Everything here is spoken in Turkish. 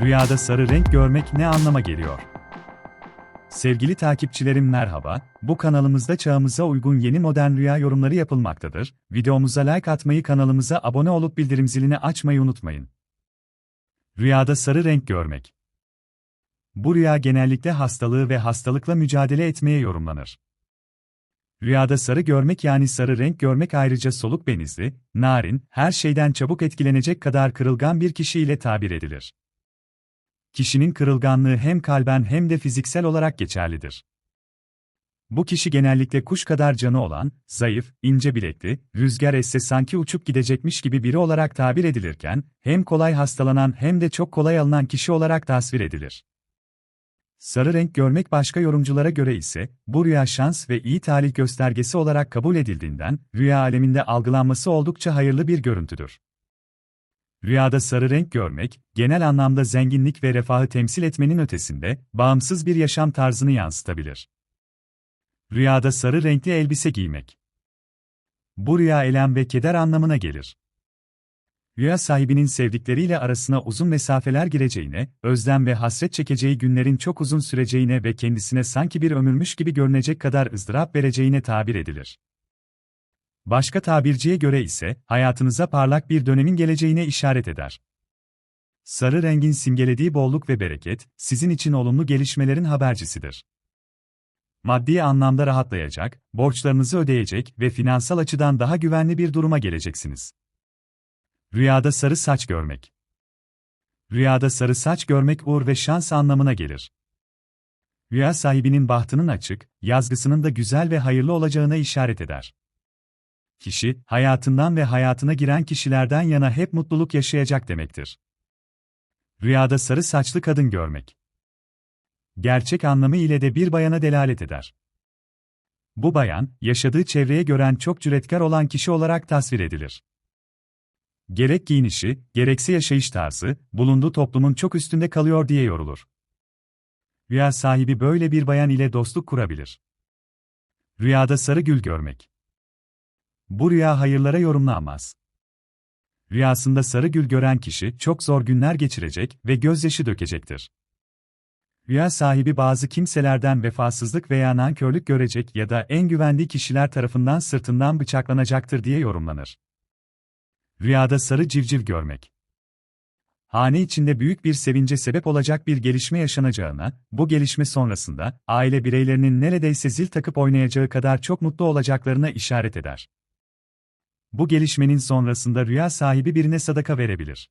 Rüyada sarı renk görmek ne anlama geliyor? Sevgili takipçilerim merhaba, bu kanalımızda çağımıza uygun yeni modern rüya yorumları yapılmaktadır. Videomuza like atmayı kanalımıza abone olup bildirim zilini açmayı unutmayın. Rüyada sarı renk görmek. Bu rüya genellikle hastalığı ve hastalıkla mücadele etmeye yorumlanır. Rüyada sarı görmek yani sarı renk görmek ayrıca soluk benizli, narin, her şeyden çabuk etkilenecek kadar kırılgan bir kişi ile tabir edilir. Kişinin kırılganlığı hem kalben hem de fiziksel olarak geçerlidir. Bu kişi genellikle kuş kadar canı olan, zayıf, ince bilekli, rüzgar esse sanki uçup gidecekmiş gibi biri olarak tabir edilirken, hem kolay hastalanan hem de çok kolay alınan kişi olarak tasvir edilir. Sarı renk görmek başka yorumculara göre ise, bu rüya şans ve iyi talih göstergesi olarak kabul edildiğinden, rüya aleminde algılanması oldukça hayırlı bir görüntüdür. Rüyada sarı renk görmek, genel anlamda zenginlik ve refahı temsil etmenin ötesinde, bağımsız bir yaşam tarzını yansıtabilir. Rüyada sarı renkli elbise giymek. Bu rüya elem ve keder anlamına gelir. Rüya sahibinin sevdikleriyle arasına uzun mesafeler gireceğine, özlem ve hasret çekeceği günlerin çok uzun süreceğine ve kendisine sanki bir ömürmüş gibi görünecek kadar ızdırap vereceğine tabir edilir. Başka tabirciye göre ise, hayatınıza parlak bir dönemin geleceğine işaret eder. Sarı rengin simgelediği bolluk ve bereket, sizin için olumlu gelişmelerin habercisidir. Maddi anlamda rahatlayacak, borçlarınızı ödeyecek ve finansal açıdan daha güvenli bir duruma geleceksiniz. Rüyada sarı saç görmek. Rüyada sarı saç görmek uğur ve şans anlamına gelir. Rüya sahibinin bahtının açık, yazgısının da güzel ve hayırlı olacağına işaret eder. Kişi, hayatından ve hayatına giren kişilerden yana hep mutluluk yaşayacak demektir. Rüyada sarı saçlı kadın görmek. Gerçek anlamı ile de bir bayana delalet eder. Bu bayan, yaşadığı çevreye gören çok cüretkar olan kişi olarak tasvir edilir. Gerek giyinişi, gerekse yaşayış tarzı, bulunduğu toplumun çok üstünde kalıyor diye yorulur. Rüya sahibi böyle bir bayan ile dostluk kurabilir. Rüyada sarı gül görmek. Bu rüya hayırlara yorumlanmaz. Rüyasında sarı gül gören kişi çok zor günler geçirecek ve gözyaşı dökecektir. Rüya sahibi bazı kimselerden vefasızlık veya nankörlük görecek ya da en güvendiği kişiler tarafından sırtından bıçaklanacaktır diye yorumlanır. Rüyada sarı civciv görmek. Hane içinde büyük bir sevince sebep olacak bir gelişme yaşanacağına, bu gelişme sonrasında aile bireylerinin neredeyse zil takıp oynayacağı kadar çok mutlu olacaklarına işaret eder. Bu gelişmenin sonrasında rüya sahibi birine sadaka verebilir.